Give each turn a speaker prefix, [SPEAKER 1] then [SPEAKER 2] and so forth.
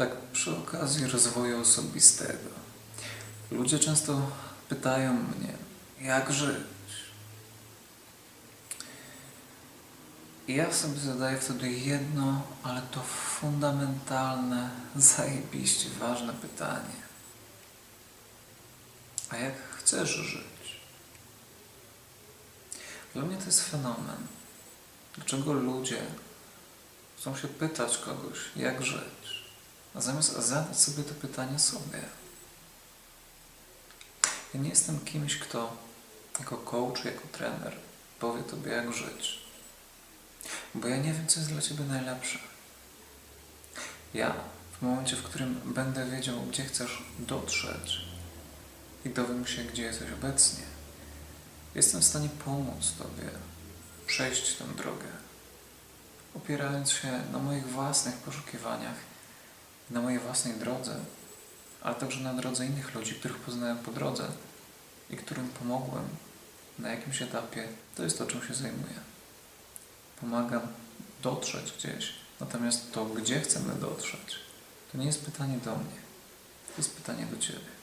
[SPEAKER 1] Tak przy okazji rozwoju osobistego. Ludzie często pytają mnie, jak żyć? I ja sobie zadaję wtedy jedno, ale to fundamentalne, zajebiście ważne pytanie. A jak chcesz żyć? Dla mnie to jest fenomen. Dlaczego ludzie chcą się pytać kogoś, jak żyć, a zamiast zadać sobie to pytanie sobie. Ja nie jestem kimś, kto jako coach, jako trener powie Tobie, jak żyć. Bo ja nie wiem, co jest dla Ciebie najlepsze. Ja, w momencie, w którym będę wiedział, gdzie chcesz dotrzeć i dowiem się, gdzie jesteś obecnie, jestem w stanie pomóc Tobie przejść tę drogę, opierając się na moich własnych poszukiwaniach, na mojej własnej drodze, ale także na drodze innych ludzi, których poznałem po drodze i którym pomogłem na jakimś etapie. To jest to, czym się zajmuję. Pomagam dotrzeć gdzieś, natomiast to, gdzie chcemy dotrzeć, to nie jest pytanie do mnie, to jest pytanie do Ciebie.